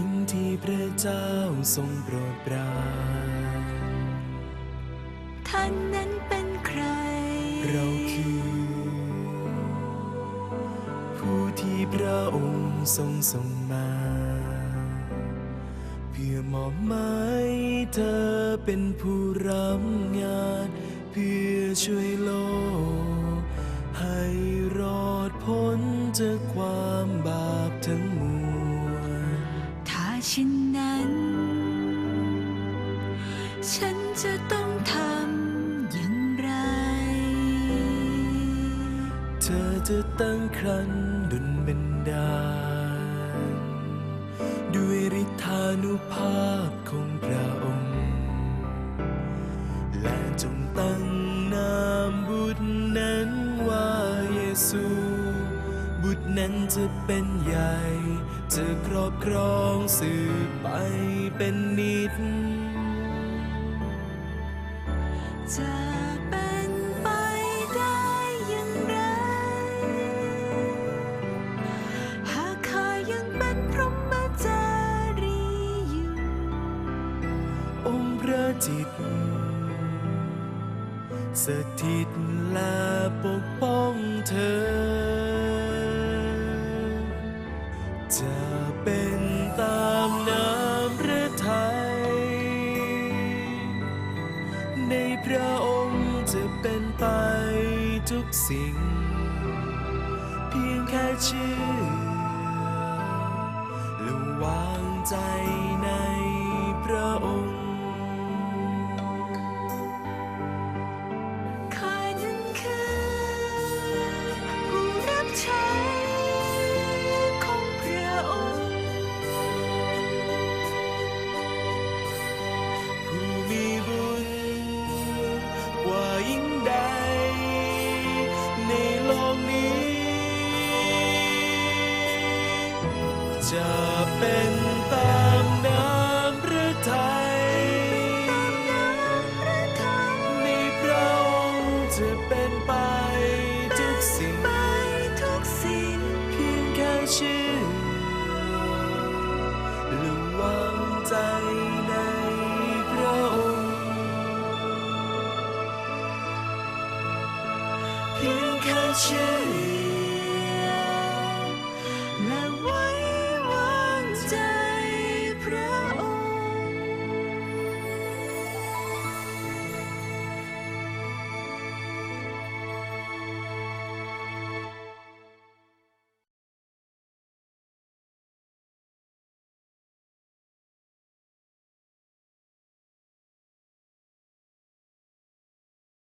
ิ่งที่พระเจ้าทรงโปรดปรานท่านนั้นเป็นใคร เราคือ ผู้ที่พระองค์ทรงส่งมา เพื่อมอบหมายเธอเป็นผู้รับงาน เพื่อช่วยโลก ให้รอดพ้นจากความบาปทั้งมวล นั้น ฉันจะต้องทำอย่างไร เธอจะตั้งครันดุลบันดาลด้วยฤทธานุภาพของพระองค์ และจงตั้งนามบุตรนั้นว่าเยซู นั้นจะเป็นใหญ่ จะครอบครองสืบไปเป็นนิจจะเป็นไปได้อย่างไร หากข้ายังเป็นพรหมจารีอยู่ องค์พระจิต สถิตและปกป้องเธอ เป็นไปทุกสิ่ง เพียงแค่เชื่อและวางใจในพระองค์ จะเป็นตามน้ำพระทัยในพระองค์จะเป็นไปทุกสิ่งไปทุกสิ่งเพียงแค่เชื่อและวางใจในพระองค์เพียงแค่เชื่อ